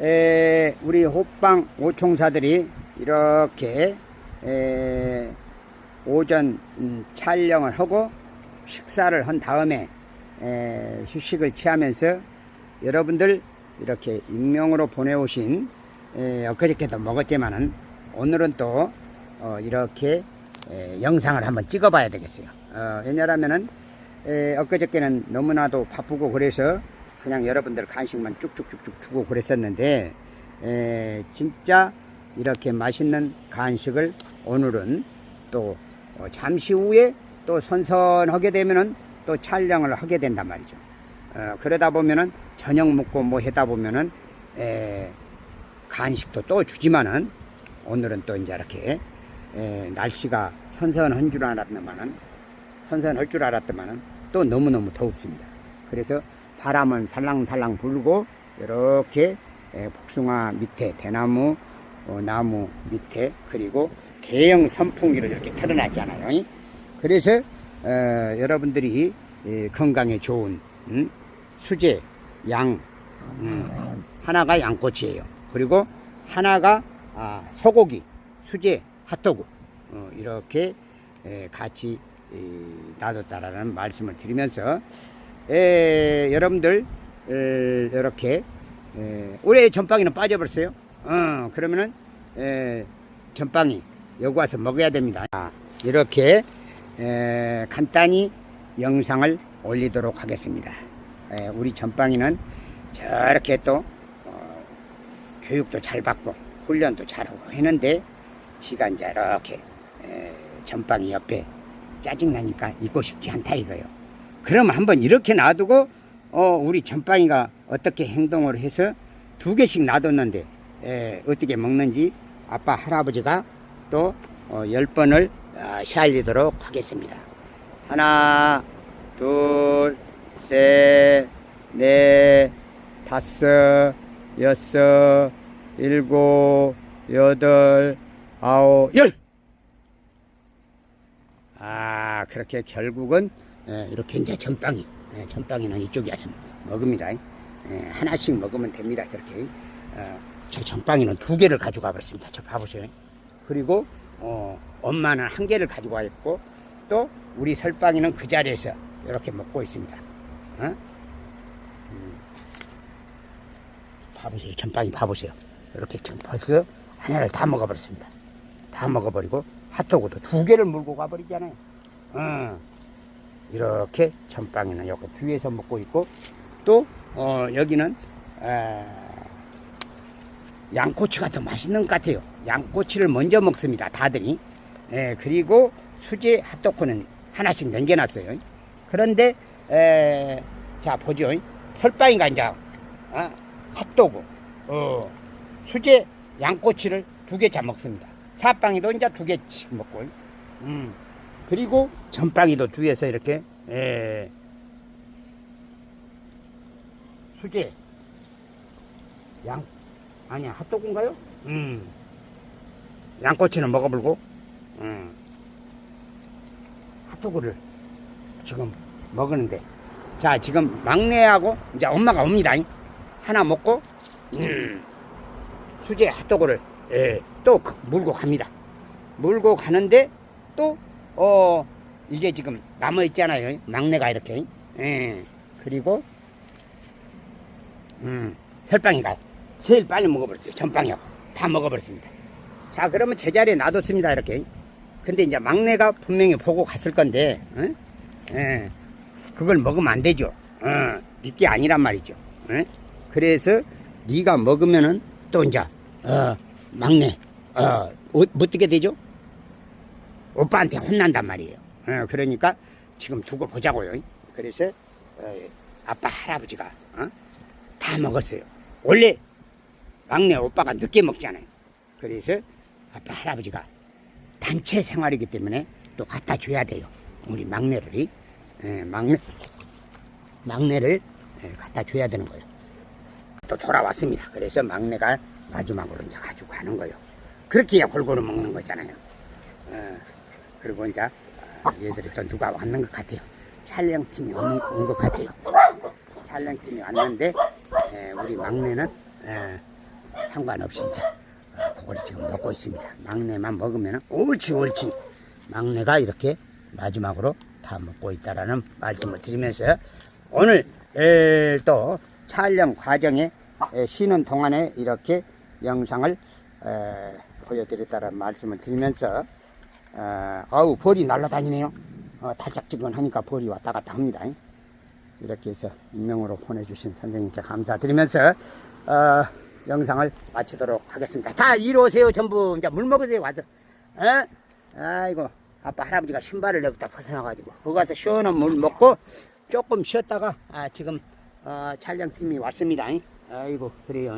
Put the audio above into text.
에, 우리 호빵 오총사들이 이렇게 에, 오전 음, 촬영을 하고 식사를 한 다음에 에, 휴식을 취하면서 여러분들 이렇게 익명으로 보내오신 에, 엊그저께도 먹었지만은 오늘은 또 어, 이렇게 에, 영상을 한번 찍어봐야 되겠어요. 어, 왜냐하면은 에, 엊그저께는 너무나도 바쁘고 그래서 그냥 여러분들 간식만 쭉쭉쭉쭉 주고 그랬었는데 에, 진짜 이렇게 맛있는 간식을 오늘은 또 어, 잠시 후에 또 선선하게 되면은 또 촬영을 하게 된단 말이죠. 어, 그러다 보면은 저녁 먹고 뭐 하다 보면은 에, 간식도 또 주지만은 오늘은 또 이제 이렇게 에, 날씨가 선선한 줄 알았더만은 선선할 줄 알았더만은 또 너무너무 덥습니다. 그래서 바람은 살랑살랑 불고 이렇게 에, 복숭아 밑에 대나무 어, 나무 밑에 그리고 대형 선풍기를 이렇게 틀어놨잖아요. 이? 그래서 어, 여러분들이 이 건강에 좋은 음, 수제 양 음, 하나가 양꼬치예요. 그리고 하나가 아, 소고기 수제 핫도그 어, 이렇게 에, 같이 이, 놔뒀다라는 말씀을 드리면서 에, 여러분들 에, 이렇게 에, 올해 전빵이는 빠져버렸어요. 어, 그러면은 에, 전빵이 여기 와서 먹어야 됩니다. 아, 이렇게 에, 간단히 영상을 올리도록 하겠습니다. 에, 우리 전빵이는 저렇게 또 어, 교육도 잘 받고 훈련도 잘하고 했는데 지가 이제 이렇게 에, 전빵이 옆에 짜증나니까 있고 싶지 않다 이거요. 그럼 한번 이렇게 놔두고 어, 우리 전빵이가 어떻게 행동을 해서 두 개씩 놔뒀는데 에, 어떻게 먹는지 아빠 할아버지가 또 어, 열 번을 아, 시알리도록 하겠습니다. 하나, 둘, 셋, 넷, 다섯, 여섯, 일곱, 여덟, 아홉, 열. 아, 그렇게 결국은 에, 이렇게 이제 전빵이, 에, 전빵이는 이쪽에 와서 먹습니다. 에, 하나씩 먹으면 됩니다. 저렇게. 어, 저 전빵이는 두 개를 가져가 버렸습니다. 저 봐보세요. 그리고 어, 엄마는 한 개를 가지고 와 있고 또 우리 설빵이는 그 자리에서 이렇게 먹고 있습니다. 어? 음. 봐보세요. 전빵이 봐보세요. 이렇게 지금 벌써 하나를 다 먹어버렸습니다. 다 먹어버리고 핫도그도 두 개를 물고 가버리잖아요. 어. 이렇게 전빵이는 여기 뒤에서 먹고 있고 또 어, 여기는 에, 양꼬치가 더 맛있는 것 같아요. 양꼬치를 먼저 먹습니다. 다들이. 예, 그리고 수제 핫도그는 하나씩 남겨놨어요. 그런데 에, 자 보죠. 설빵이가 이제 어, 핫도그, 어, 수제 양꼬치를 두 개차 먹습니다. 사빵이도 이제 두 개씩 먹고, 음, 그리고 전빵이도 뒤에서 이렇게 에, 수제 양 아니야 핫도그인가요? 음. 양꼬치는 먹어보고 음. 핫도그를 지금 먹었는데 자 지금 막내하고 이제 엄마가 옵니다 하나 먹고 음. 수제 핫도그를 예, 또 그- 물고 갑니다 물고 가는데 또 어, 이게 지금 남아 있잖아요 막내가 이렇게 예. 그리고 음, 설빵이가 제일 빨리 먹어버렸어요. 전빵이요. 다 먹어버렸습니다. 자, 그러면 제자리에 놔뒀습니다. 이렇게. 근데 이제 막내가 분명히 보고 갔을 건데, 응? 예, 그걸 먹으면 안 되죠. 어, 니게 아니란 말이죠. 응? 그래서 네가 먹으면은 또 이제 어, 막내 어, 어, 뭐 어떻게 되죠? 오빠한테 혼난단 말이에요. 어, 그러니까 지금 두고 보자고요. 그래서 어, 아빠 할아버지가 어? 다 먹었어요. 원래 막내 오빠가 늦게 먹잖아요. 그래서 아빠 할아버지가 단체 생활이기 때문에 또 갖다 줘야 돼요. 우리 막내를 예, 막내 막내를 예, 갖다 줘야 되는 거예요. 또 돌아왔습니다. 그래서 막내가 마지막으로 이제 가지고 가는 거예요. 그렇게 해야 골고루 먹는 거잖아요. 어, 그리고 이제 아, 얘들이 또 누가 왔는 것 같아요. 촬영팀이 온 것 같아요. 촬영팀이 왔는데 에, 우리 막내는 에, 상관없이 이제 어, 그거를 지금 먹고 있습니다. 막내만 먹으면 옳지 옳지 막내가 이렇게 마지막으로 다 먹고 있다라는 말씀을 드리면서 오늘 에, 또 촬영 과정에 에, 쉬는 동안에 이렇게 영상을 에, 보여드렸다는 말씀을 드리면서 어, 아우 벌이 날아다니네요. 어, 달짝지근하니까 벌이 왔다 갔다 합니다. 이렇게 해서 익명으로 보내주신 선생님께 감사드리면서 어, 영상을 마치도록 하겠습니다. 다 이리 오세요. 전부 이제 물 먹으세요. 와서. 어? 아이고 아빠 할아버지가 신발을 여기다 벗어나가지고 거기 가서 시원한 물 먹고 조금 쉬었다가 아, 지금 어, 촬영팀이 왔습니다. 아이고 그래요.